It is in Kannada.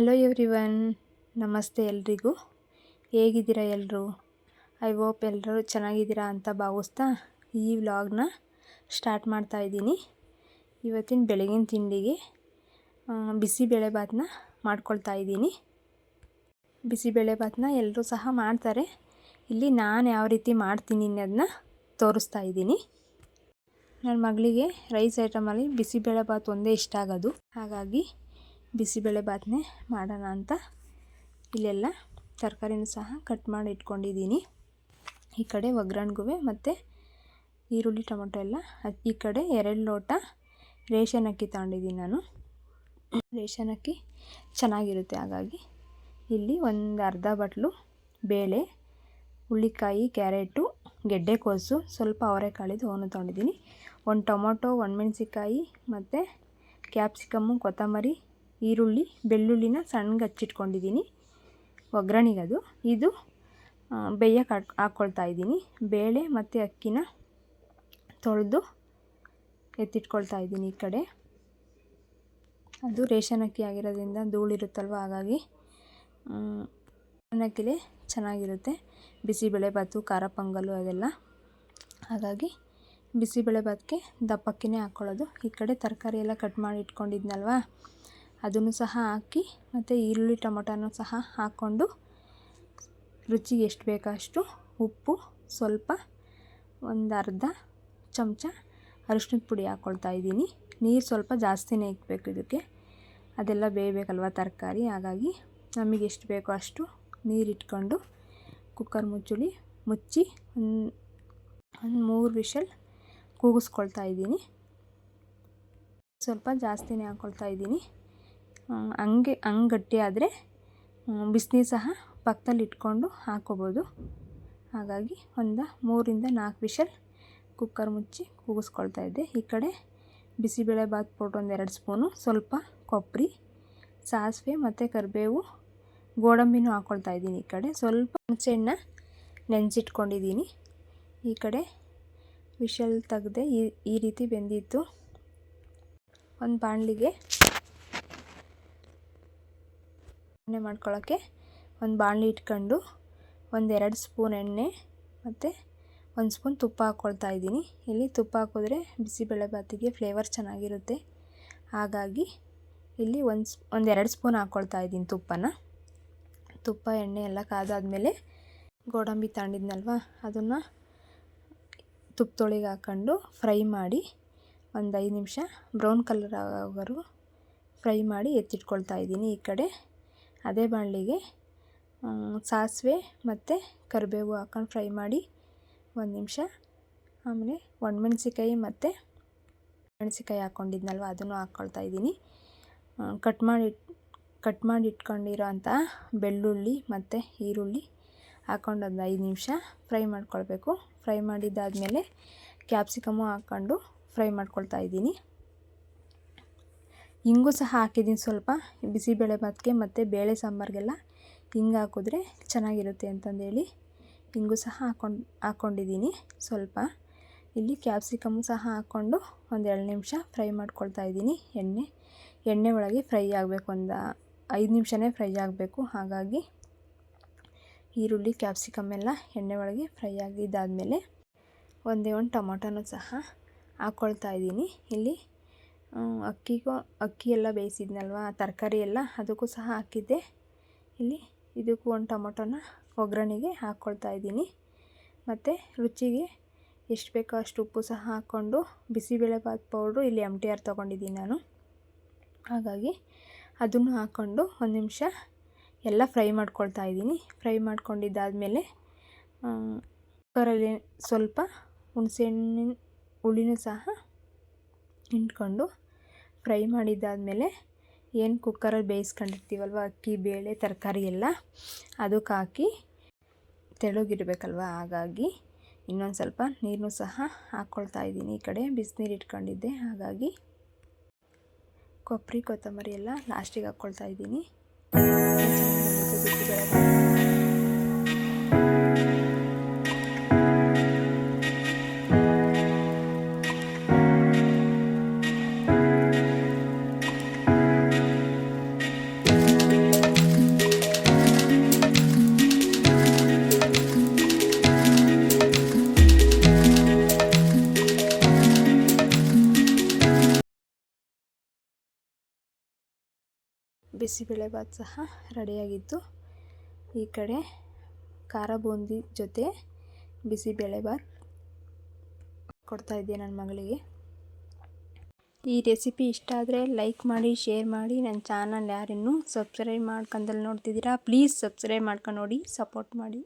ಹಲೋ ಎವ್ರಿವನ್ ನಮಸ್ತೆ ಎಲ್ರಿಗೂ. ಹೇಗಿದ್ದೀರಾ ಎಲ್ಲರೂ ಐ ಹೋಪ್ ಎಲ್ಲರೂ ಚೆನ್ನಾಗಿದ್ದೀರಾ ಅಂತ ಭಾವಿಸ್ತಾ ಈ ವ್ಲಾಗ್ನ ಸ್ಟಾರ್ಟ್ ಮಾಡ್ತಾ ಇದ್ದೀನಿ. ಇವತ್ತಿನ ಬೆಳಗಿನ ತಿಂಡಿಗೆ ಬಿಸಿಬೇಳೆಭಾತನ್ನ ಮಾಡ್ಕೊಳ್ತಾ ಇದ್ದೀನಿ. ಬಿಸಿಬೇಳೆಭಾತನ್ನ ಎಲ್ಲರೂ ಸಹ ಮಾಡ್ತಾರೆ. ಇಲ್ಲಿ ನಾನು ಯಾವ ರೀತಿ ಮಾಡ್ತೀನಿ ಅನ್ನೋದನ್ನ ತೋರಿಸ್ತಾ ಇದ್ದೀನಿ. ನನ್ನ ಮಗಳಿಗೆ ರೈಸ್ ಐಟಮಲ್ಲಿ ಬಿಸಿಬೇಳೆಭಾತ್ ಒಂದೇ ಇಷ್ಟ ಆಗೋದು. ಹಾಗಾಗಿ ಬಿಸಿಬೇಳೆಭಾತನ್ನೇ ಮಾಡೋಣ ಅಂತ ಇಲ್ಲೆಲ್ಲ ತರಕಾರಿನೂ ಸಹ ಕಟ್ ಮಾಡಿ ಇಟ್ಕೊಂಡಿದ್ದೀನಿ. ಈ ಕಡೆ ಒಗ್ಗರಣೆಗೂ ಮತ್ತು ಈರುಳ್ಳಿ ಟೊಮೊಟೊ ಎಲ್ಲ ಈ ಕಡೆ ಎರಡು ಲೋಟ ರೇಷನ್ ಅಕ್ಕಿ ತಗೊಂಡಿದ್ದೀನಿ ನಾನು. ರೇಷನ್ ಅಕ್ಕಿ ಚೆನ್ನಾಗಿರುತ್ತೆ ಹಾಗಾಗಿ. ಇಲ್ಲಿ ಒಂದು ಅರ್ಧ ಬಟ್ಲು ಬೇಳೆ ಹುಳ್ಳಿಕಾಯಿ ಕ್ಯಾರೆಟು ಗೆಡ್ಡೆಕೋಸು ಸ್ವಲ್ಪ ಅವರೆಕಾಳಿದು ಅವನು ತೊಗೊಂಡಿದ್ದೀನಿ. ಒಂದು ಟೊಮೊಟೊ ಒಣಮೆಣ್ಸಿಕಾಯಿ ಮತ್ತು ಕ್ಯಾಪ್ಸಿಕಮ್ಮು, ಕೊತ್ತಂಬರಿ ಈರುಳ್ಳಿ, ಬೆಳ್ಳುಳ್ಳಿನ ಸಣ್ಣಗೆ ಹಚ್ಚಿಟ್ಕೊಂಡಿದ್ದೀನಿ. ಒಗ್ಗರಣೆಗದು. ಇದು ಬೇಯಕ್ಕೆ ಹಾಕ್ ಹಾಕ್ಕೊಳ್ತಾ ಇದ್ದೀನಿ. ಬೇಳೆ ಮತ್ತು ಅಕ್ಕಿನ ತೊಳೆದು ಎತ್ತಿಟ್ಕೊಳ್ತಾ ಇದ್ದೀನಿ ಈ ಕಡೆ. ಅದು ರೇಷನ್ ಅಕ್ಕಿ ಆಗಿರೋದ್ರಿಂದ ಧೂಳಿರುತ್ತಲ್ವ ಹಾಗಾಗಿ ಅನ್ನಕ್ಕಿಲೆ ಚೆನ್ನಾಗಿರುತ್ತೆ. ಬಿಸಿಬೇಳೆಭಾತು ಖಾರ ಪೊಂಗಲು ಅದೆಲ್ಲ. ಹಾಗಾಗಿ ಬಿಸಿಬೇಳೆಭಾತ್ಗೆ ದಪ್ಪಕ್ಕಿನೇ ಹಾಕ್ಕೊಳ್ಳೋದು ಈ ಕಡೆ ತರಕಾರಿ ಎಲ್ಲ ಕಟ್ ಮಾಡಿ ಇಟ್ಕೊಂಡಿದ್ನಲ್ವ? ಅದನ್ನು ಸಹ ಹಾಕಿ ಮತ್ತು ಈರುಳ್ಳಿ ಟೊಮೊಟೊನೂ ಸಹ ಹಾಕ್ಕೊಂಡು ರುಚಿಗೆ ಎಷ್ಟು ಬೇಕೋ ಅಷ್ಟು ಉಪ್ಪು ಸ್ವಲ್ಪ ಒಂದು ಅರ್ಧ ಚಮಚ ಅರಿಶಿನದ ಪುಡಿ ಹಾಕ್ಕೊಳ್ತಾ ಇದ್ದೀನಿ. ನೀರು ಸ್ವಲ್ಪ ಜಾಸ್ತಿನೇ ಇಕ್ಬೇಕು ಇದಕ್ಕೆ. ಅದೆಲ್ಲ ಬೇಯಬೇಕಲ್ವ ತರಕಾರಿ? ಹಾಗಾಗಿ ನಮಗೆ ಎಷ್ಟು ಬೇಕೋ ಅಷ್ಟು ನೀರಿಟ್ಕೊಂಡು ಕುಕ್ಕರ್ ಮುಚ್ಚುಳಿ ಮುಚ್ಚಿ ಒಂದು ಮೂರು ವಿಷಲ್ ಕೂಗಿಸ್ಕೊಳ್ತಾ ಇದ್ದೀನಿ. ಸ್ವಲ್ಪ ಜಾಸ್ತಿನೇ ಹಾಕ್ಕೊಳ್ತಾ ಇದ್ದೀನಿ. ಹಂಗೆ ಹಂಗೆ ಗಟ್ಟಿಯಾದರೆ ಬಿಸಿನೀರು ಸಹ ಪಕ್ಕದಲ್ಲಿ ಇಟ್ಕೊಂಡು ಹಾಕ್ಕೋಬೋದು ಹಾಗಾಗಿ ಒಂದು ಮೂರಿಂದ ನಾಲ್ಕು ವಿಷಲ್ ಕುಕ್ಕರ್ ಮುಚ್ಚಿ ಕೂಗಿಸ್ಕೊಳ್ತಾ ಇದ್ದೆ. ಈ ಕಡೆ ಬಿಸಿಬೇಳೆಬಾತ್ ಪೌಡ್ರ್ ಒಂದು ಎರಡು ಸ್ಪೂನು, ಸ್ವಲ್ಪ ಕೊಬ್ಬರಿ ಸಾಸಿವೆ ಮತ್ತು ಕರಿಬೇವು, ಗೋಡಂಬಿನೂ ಹಾಕ್ಕೊಳ್ತಾ ಇದ್ದೀನಿ ಈ ಕಡೆ. ಸ್ವಲ್ಪ ಹುಣಸೆಹಣ್ಣ ನೆನೆಸಿಟ್ಕೊಂಡಿದ್ದೀನಿ. ಈ ಕಡೆ ವಿಷಲ್ ತೆಗ್ದೆ ಈ ಈ ರೀತಿ ಬೆಂದಿತ್ತು. ಒಂದು ಬಾಣಲಿಗೆ ಎಣ್ಣೆ ಮಾಡ್ಕೊಳ್ಳೋಕ್ಕೆ ಒಂದು ಬಾಣಲಿ ಇಟ್ಕೊಂಡು ಒಂದೆರಡು ಸ್ಪೂನ್ ಎಣ್ಣೆ ಮತ್ತು ಒಂದು ಸ್ಪೂನ್ ತುಪ್ಪ ಹಾಕ್ಕೊಳ್ತಾ ಇದ್ದೀನಿ. ಇಲ್ಲಿ ತುಪ್ಪ ಹಾಕಿದ್ರೆ ಬಿಸಿಬೇಳೆಬಾತಿಗೆ ಫ್ಲೇವರ್ ಚೆನ್ನಾಗಿರುತ್ತೆ. ಹಾಗಾಗಿ ಇಲ್ಲಿ ಒಂದು ಸ್ ಒಂದೆರಡು ಸ್ಪೂನ್ ಹಾಕ್ಕೊಳ್ತಾ ಇದ್ದೀನಿ ತುಪ್ಪನ. ತುಪ್ಪ, ಎಣ್ಣೆ ಎಲ್ಲ ಕಾದಾದಮೇಲೆ ಗೋಡಂಬಿ ತಗೊಂಡಿದ್ನಲ್ವ, ಅದನ್ನು ತುಪ್ಪದೊಳಗೆ ಹಾಕ್ಕೊಂಡು ಫ್ರೈ ಮಾಡಿ ಒಂದು ಐದು ನಿಮಿಷ ಬ್ರೌನ್ ಕಲರ್ ಆಗೋವರೆಗೂ ಫ್ರೈ ಮಾಡಿ ಎತ್ತಿಟ್ಕೊಳ್ತಾ ಇದ್ದೀನಿ ಈ ಕಡೆ. ಅದೇ ಬಾಣಲಿಗೆ ಸಾಸಿವೆ ಮತ್ತು ಕರಿಬೇವು ಹಾಕೊಂಡು ಫ್ರೈ ಮಾಡಿ ಒಂದು ನಿಮಿಷ. ಆಮೇಲೆ ಒಣಮೆಣ್ಸಿಕಾಯಿ ಮತ್ತು ಮೆಣಸಿಕಾಯಿ ಹಾಕ್ಕೊಂಡಿದ್ನಲ್ವ ಅದನ್ನು ಹಾಕ್ಕೊಳ್ತಾ ಇದ್ದೀನಿ. ಕಟ್ ಮಾಡಿ ಕಟ್ ಮಾಡಿ ಇಟ್ಕೊಂಡಿರೋ ಬೆಳ್ಳುಳ್ಳಿ ಮತ್ತು ಈರುಳ್ಳಿ ಹಾಕ್ಕೊಂಡು ಒಂದು ಐದು ನಿಮಿಷ ಫ್ರೈ ಮಾಡ್ಕೊಳ್ಬೇಕು. ಫ್ರೈ ಮಾಡಿದ್ದಾದಮೇಲೆ ಕ್ಯಾಪ್ಸಿಕಮ್ಮು ಹಾಕ್ಕೊಂಡು ಫ್ರೈ ಮಾಡ್ಕೊಳ್ತಾ ಇದ್ದೀನಿ. ಹಿಂಗು ಸಹ ಹಾಕಿದ್ದೀನಿ ಸ್ವಲ್ಪ. ಬಿಸಿಬೇಳೆಭಾತ್ಗೆ ಮತ್ತು ಬೇಳೆ ಸಾಂಬಾರಿಗೆಲ್ಲ ಹಿಂಗೆ ಹಾಕಿದ್ರೆ ಚೆನ್ನಾಗಿರುತ್ತೆ ಅಂತಂದೇಳಿ ಹಿಂಗು ಸಹ ಹಾಕೊಂಡು ಹಾಕ್ಕೊಂಡಿದ್ದೀನಿ ಸ್ವಲ್ಪ. ಇಲ್ಲಿ ಕ್ಯಾಪ್ಸಿಕಮ್ ಸಹ ಹಾಕ್ಕೊಂಡು ಒಂದು ಎರಡು ನಿಮಿಷ ಫ್ರೈ ಮಾಡ್ಕೊಳ್ತಾ ಇದ್ದೀನಿ. ಎಣ್ಣೆ ಎಣ್ಣೆ ಒಳಗೆ ಫ್ರೈ ಆಗಬೇಕು ಒಂದು ಐದು ನಿಮಿಷನೇ ಫ್ರೈ ಆಗಬೇಕು. ಹಾಗಾಗಿ ಈರುಳ್ಳಿ ಕ್ಯಾಪ್ಸಿಕಮ್ ಎಲ್ಲ ಎಣ್ಣೆ ಒಳಗೆ ಫ್ರೈ ಆಗಿದ್ದಾದಮೇಲೆ ಒಂದೇ ಒಂದು ಟೊಮೊಟೊನೂ ಸಹ ಹಾಕ್ಕೊಳ್ತಾ ಇದ್ದೀನಿ. ಇಲ್ಲಿ ಅಕ್ಕಿಗೂ, ಅಕ್ಕಿ ಎಲ್ಲ ಬೇಯಿಸಿದ್ನಲ್ವ, ತರಕಾರಿ ಎಲ್ಲ, ಅದಕ್ಕೂ ಸಹ ಹಾಕಿದ್ದೆ. ಇಲ್ಲಿ ಇದಕ್ಕೂ ಒಂದು ಟೊಮೊಟೊನ ಒಗ್ಗರಣೆಗೆ ಹಾಕ್ಕೊಳ್ತಾ ಇದ್ದೀನಿ. ಮತ್ತು ರುಚಿಗೆ ಎಷ್ಟು ಬೇಕೋ ಅಷ್ಟು ಉಪ್ಪು ಸಹ ಹಾಕ್ಕೊಂಡು ಬಿಸಿಬೇಳೆಭಾತ್ ಪೌಡ್ರು ಇಲ್ಲಿ ಎಂ ಟಿ ಆರ್ ತೊಗೊಂಡಿದ್ದೀನಿ ನಾನು. ಹಾಗಾಗಿ ಅದನ್ನು ಹಾಕ್ಕೊಂಡು ಒಂದು ನಿಮಿಷ ಎಲ್ಲ ಫ್ರೈ ಮಾಡ್ಕೊಳ್ತಾ ಇದ್ದೀನಿ. ಫ್ರೈ ಮಾಡ್ಕೊಂಡಿದ್ದಾದಮೇಲೆ ಕುಕ್ಕರಲ್ಲಿ ಸ್ವಲ್ಪ ಹುಣಸೆಹಣ್ಣಿನ ಹುಳಿನೂ ಸಹ ಹಿಂಡ್ಕೊಂಡು ಫ್ರೈ ಮಾಡಿದ್ದಾದಮೇಲೆ ಏನು ಕುಕ್ಕರಲ್ಲಿ ಬೇಯಿಸ್ಕೊಂಡಿರ್ತೀವಲ್ವ? ಅಕ್ಕಿ, ಬೇಳೆ, ತರಕಾರಿ ಎಲ್ಲ ಅದಕ್ಕೆ ಹಾಕಿ ತೆಳುಗಿರ್ಬೇಕಲ್ವ ಹಾಗಾಗಿ ಇನ್ನೊಂದು ಸ್ವಲ್ಪ ನೀರನ್ನು ಸಹ ಹಾಕ್ಕೊಳ್ತಾ ಇದ್ದೀನಿ. ಈ ಕಡೆ ಬಿಸಿನೀರು ಇಟ್ಕೊಂಡಿದ್ದೆ. ಹಾಗಾಗಿ ಕೊಬ್ಬರಿ ಕೊತ್ತಂಬರಿ ಎಲ್ಲ ಲಾಸ್ಟಿಗೆ ಹಾಕ್ಕೊಳ್ತಾ ಇದ್ದೀನಿ. ಬಿಸಿಬೇಳೆಭಾತ್ ಸಹ ರೆಡಿಯಾಗಿತ್ತು. ಈ ಕಡೆ ಖಾರ ಬೂಂದಿ ಜೊತೆ ಬಿಸಿಬೇಳೆಬಾತ್ ಕೊಡ್ತಾ ಇದ್ದೆ ನನ್ನ ಮಗಳಿಗೆ. ಈ ರೆಸಿಪಿ ಇಷ್ಟ ಆದರೆ ಲೈಕ್ ಮಾಡಿ, ಶೇರ್ ಮಾಡಿ. ನನ್ನ ಚಾನಲ್ ಯಾರಿನ್ನೂ ಸಬ್ಸ್ಕ್ರೈಬ್ ಮಾಡ್ಕೊಂಡಲ್ಲಿ ನೋಡ್ತಿದ್ದೀರಾ, ಪ್ಲೀಸ್ ಸಬ್ಸ್ಕ್ರೈಬ್ ಮಾಡ್ಕೊಂಡು ನೋಡಿ, ಸಪೋರ್ಟ್ ಮಾಡಿ.